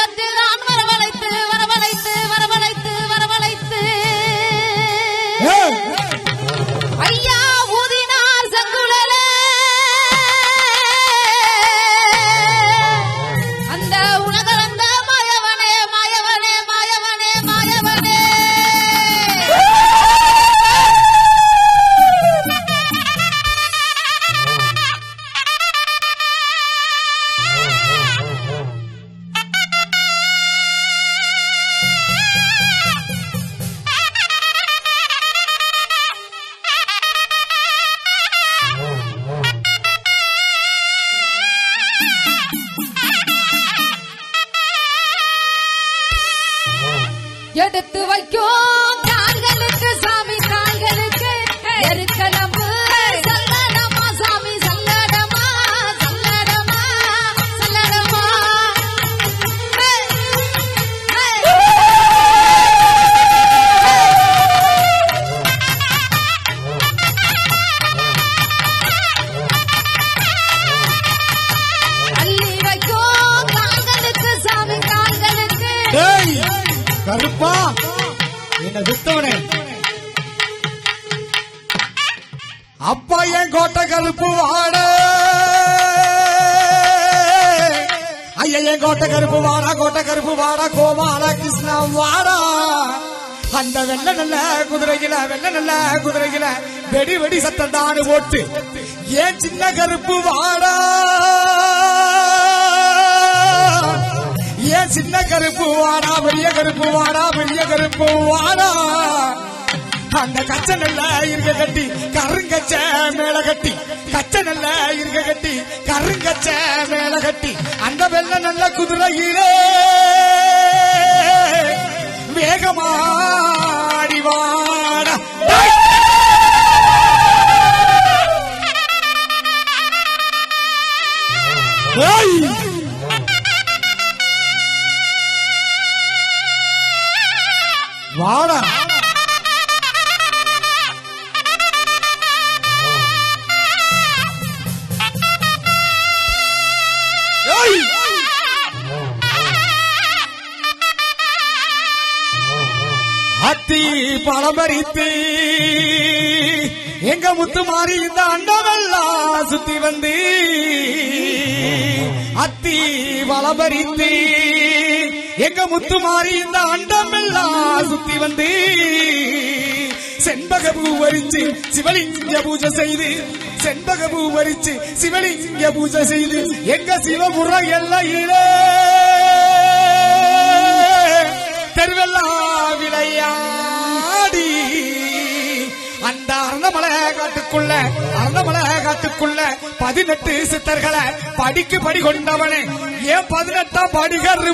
ಜಗತ್ತಿನ கருப்பு வாடா கோமால கிருஷ்ணா வாடா. அந்த வெள்ள நல்ல குதிரையில வெள்ள நல்ல குதிரையில வெடி வெடி சத்தம் தானு ஓட்டு ஏன் சின்ன கருப்பு வாடா? ஏன் சின்ன கருப்பு வாடா பெரிய கருப்பு வாடா பெரிய கருப்பு வாடா? அந்த கச்ச நல்ல இருக்க கட்டி கருங்கச்ச மேல கட்டி. கச்ச நல்ல இருக்க கட்டி கருங்கச்ச மேல கட்டி. அந்த வெள்ள நல்ல குதிரையிலே அத்தி பழமரித்து எங்க முத்து மாறி இந்த அண்டமெல்லாம் சுத்தி வந்து அத்தி பழமரித்து எங்க முத்து மாறி இந்த அண்டமெல்லாம் சுத்தி வந்து செண்பக பூ வரிச்சு சிவலிங்க பூஜை செய்து செண்பக பூ வரிச்சு சிவலிங்க பூஜை செய்து எங்க சிவபுரம் எல்லாம் இல்லை பதினெட்டு சித்தர்களை படிக்கு படி கொண்டவனே. ஏன் பதினெட்டாம் படிகர்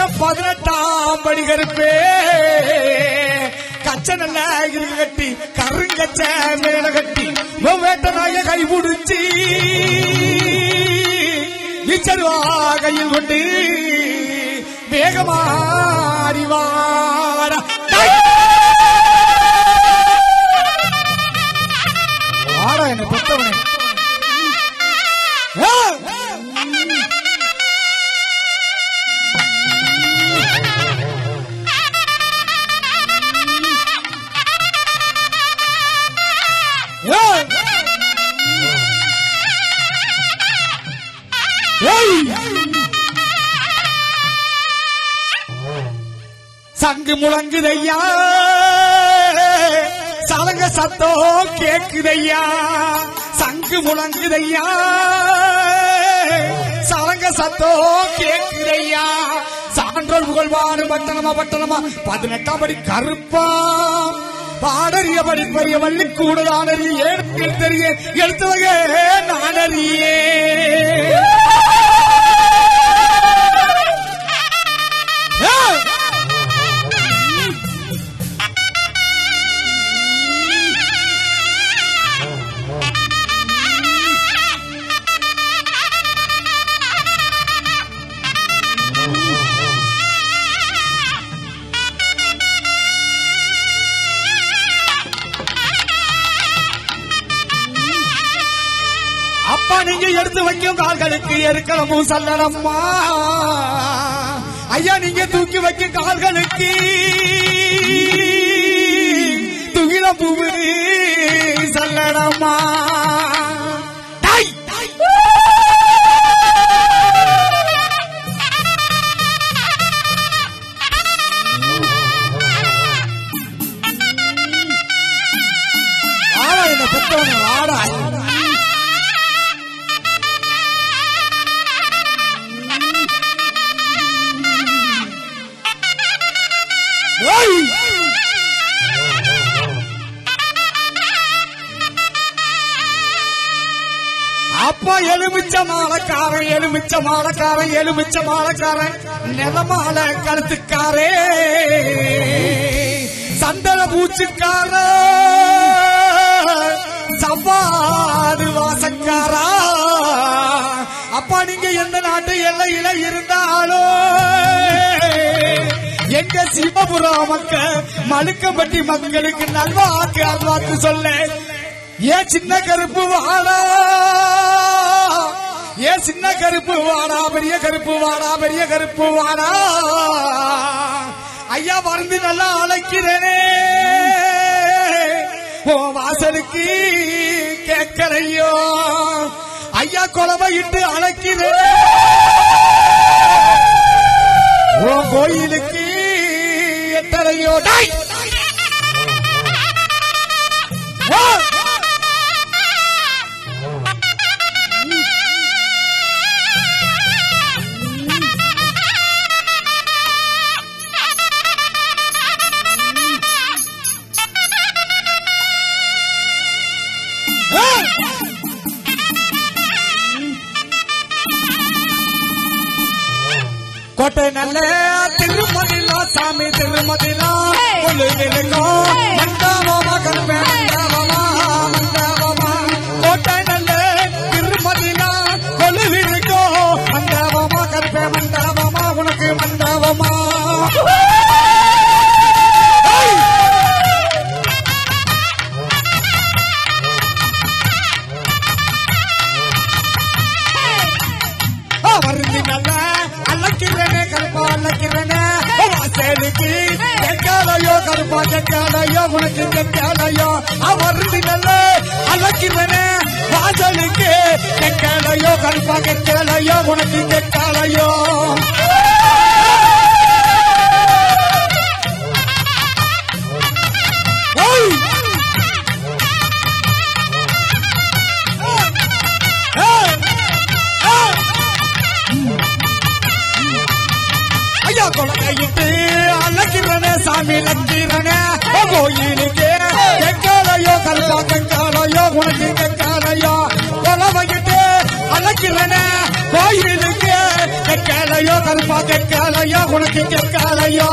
ஏன் பதினெட்டாம் படிகருப்பே கச்சனல்ல நல்ல கட்டி கருங்கச்ச மேல கட்டி வேட்ட நாய கை முடிச்சு இச்சருவா கையில் கொண்டு வேகமாறிவாரா வாடா வாடா என்ன பெத்தவனே. சங்கு முழங்குதையா. சலங்க சத்தம் கேக்குதையா? சங்கு முழங்குதையா? சலங்க சத்தம் கேக்குதையா? சான்றோர் புகழ்வாடு பட்டணமா பட்டணமா? பதினெட்டாம் படி கருப்பா. பாடறிய படிப்பறிய வள்ளி கூடுதானறிய ஏற்று தெரிய எடுத்தவங்க எதுவும் சல்லடம்மா. ஐயா நீங்க தூக்கி வைக்க கால்களுக்கு. துகில பூவு சல்லடம்மா. மாலக்காரன் எலுமிச்ச மாலைக்காரன் எலுமிச்ச மாலைக்காரன் நிலமால கழுத்துக்காரே. சந்தன பூச்சிக்கார. சவ்வாது வாசக்காரா. அப்பா நீங்க எந்த நாட்டு எல்லையில இருந்தாலோ. எங்க சிவபுரம் மக்கள் மலுக்கம்பட்டி மக்களுக்கு நல்வாக்கு அல்வாக்கு சொல்ல ஏன் சின்ன கருப்பு வாடா ஏன் சின்ன கருப்பு வாடா பெரிய கருப்பு வாடா பெரிய கருப்பு வாடா? ஐயா மருந்து நல்லா அழைக்கிறேனே ஓ வாசலுக்கு கேட்கறையோ ஐயா கொலவை இட்டு அழைக்கிறேன் கோட்டை நல்ல திருமதிலா சாமி திருமதிலா! கொள்ளுகிறோ Hey! மண்டாவமா கருப்பே மண்டாவமா கோட்டை நல்ல திருமதிலா கொள்ளுகிறோ மண்டாவமா கருப்பே மண்டாவமா உனக்கு மண்டாவமா ஏய்! வருந்தி நல்ல அழைக்கிறனே கருப்பா அழைக்கிறனே வாசலுக்கு கெட்டாலையோ கருப்பா கெட்டாலையோ உனக்கு கெட்டாலையோ வருந்தி நல்ல அழைக்கிறனே வாசலுக்கு கெட்டாலையோ கருப்பா கெட்டாலையோ உனக்கு கெட்டாலையோ ஐயா கொலையிட்டு அழைக்கிறனே சாமி லக்கிறனே கோயிலுக்கே. கெக்காலையோ கல்பா கங்காலையோ உனக்கு கங்காலையோ கொலவையிட்டு அழைக்கிறனே. கோயிலுக்கே. கெக்காலையோ கல்பா கங்காலையோ உனக்கு கங்காலையோ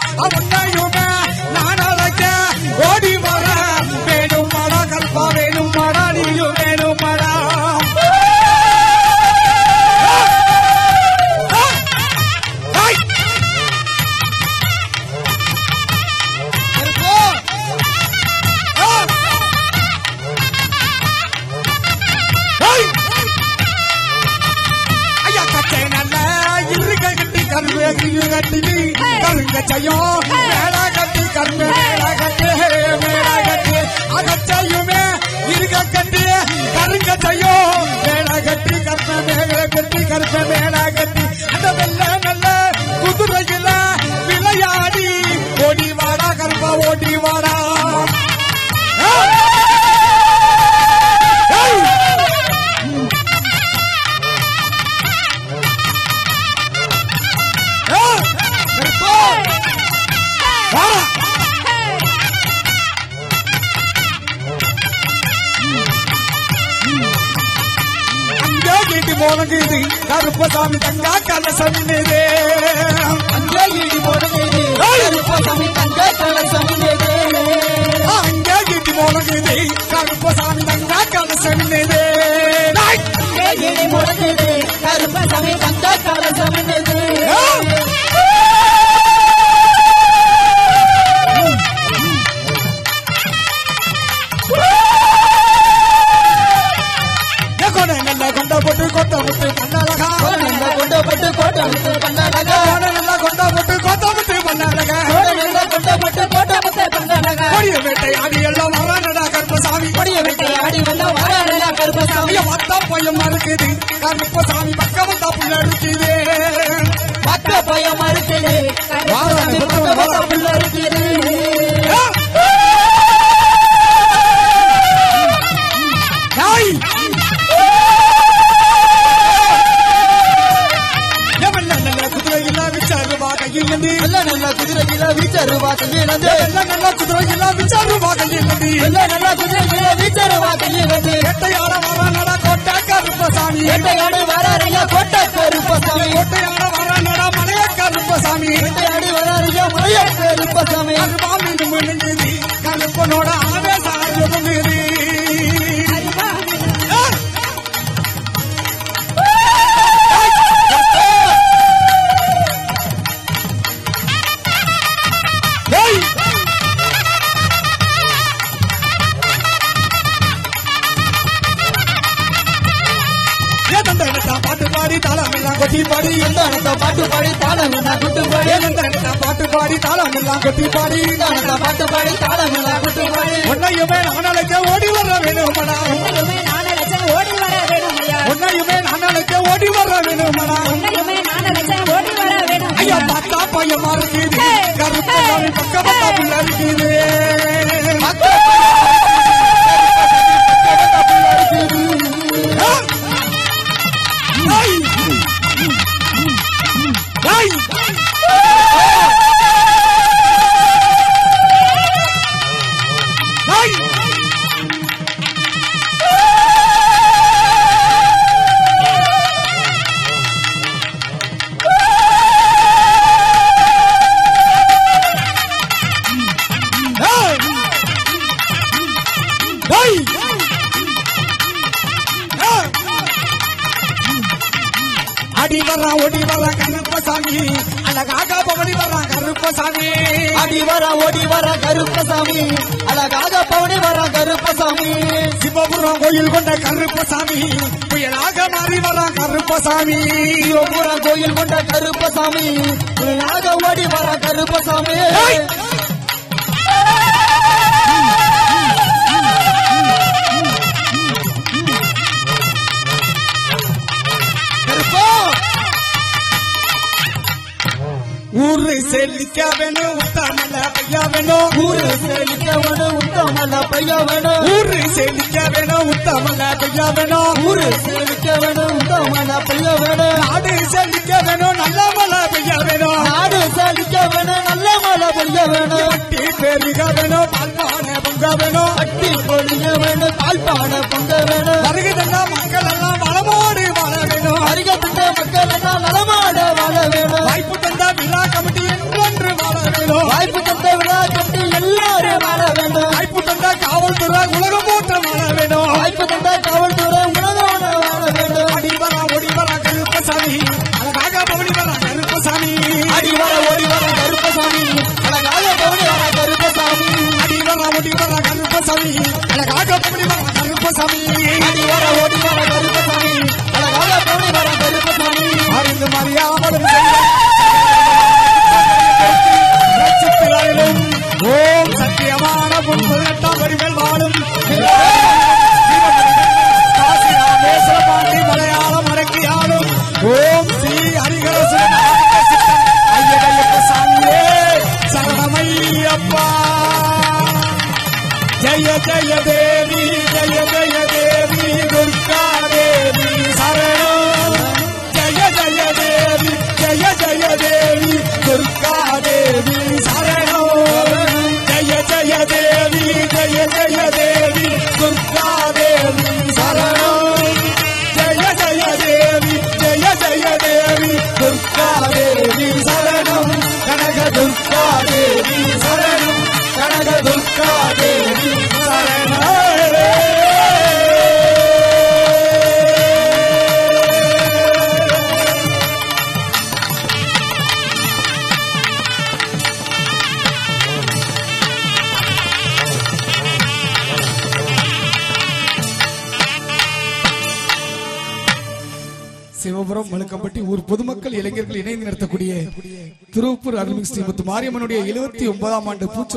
பாடி గొప్పదామి గంగా కనసమిదే అంజలి పొడవేది பையன் இருக்குது கருப்பசாமி பக்கம் புள்ள இருக்குது பக்க பயம் மறுக்குது எவன் நல்ல குதிரை இல்ல விசாருவா கையில் வந்து நல்ல நல்ல குதிரை இல்ல விசாருவா கையில் வந்து நல்ல கருப்பசாமி எட்டையாடு வராரியா கோட்டை கருப்பசாமி கோட்டையாட வரானடா மலைய கருப்பசாமி எட்டையாடு வராரியா மலைய கருப்பசாமி கருப்பாமி மினுங்குது கருப்பனோட கொட்டி பாடி எந்தானத்த பாட்டு பாடி தாளம் என்ன குட்டு பாடி பாட்டு பாடி தாளம் எல்லாம் கொட்டி பாடி எந்தானத்த பாட்டு பாடி தாளம் என்ன குட்டு பாடி உன்னையுமே நானழைக்க ஓடி வர வேணுமடா. உன்னையுமே நான் அழைச்சேன் ஓடி வர வேணுமையா உன்னையுமே நானழைக்க ஓடி வர வேணுமடா. உன்னையுமே ஓடி வர ஐயா வேணுமையா பார்த்தா பையமா இருக்குது கருப்பு புள்ள இருக்குது அடி ஓடி வர்றா கருப்பசாமி. அழகாக பவனி வர்றா கருப்பசாமி. அடி வரா ஓடி வர கருப்பசாமி. அழகாக பவனி வர கருப்பசாமி. சிவபுரம் கோயில் கொண்ட கருப்பசாமி. புயலாக மாறி வர்றா கருப்பசாமி. சிவபுரம் கோயில் கொண்ட கருப்பசாமி. புயலாக ஓடி வர கருப்பசாமி. செல்லிக்க வேணும் உத்தமல்ல பையா வேணும் ஊரு செழிக்கவனு உத்தமல பையவனு? ஊரு செல்லிக்க வேணும் உத்தமல்ல பையா வேணும் ஊரு செழிக்கவனு உத்தமல பையவனு? நாடு செல்லிக்க வேணும் நல்ல மலை பையா வேணும் நாடு நல்ல மலை பெருக வேணும் பால்பான பொங்க வேணும் அழகாக பவனி வரா கருப்பசாமி அடி வர ஓடி வர கருப்பசாமி அழகாக பவனி வர கருப்பசாமி அறிந்து மறியாமலும் லட்சத்திலும் ஓம் சத்தியமான பதினெட்டாம் வரிகள் வாழும் காசி ராமேஸ்வர பாண்டி மலையாளம் அடக்கி ஆளும் ஓம் ஸ்ரீ ஹரிகர ஐயனையப்ப சாமியே சரணமையப்பா. ஜய ஜய தேவி ஜய ஜய பொதுமக்கள் மாரியம்மனுடைய எழுபத்தி ஒன்பதாம் ஆண்டு பூச்சி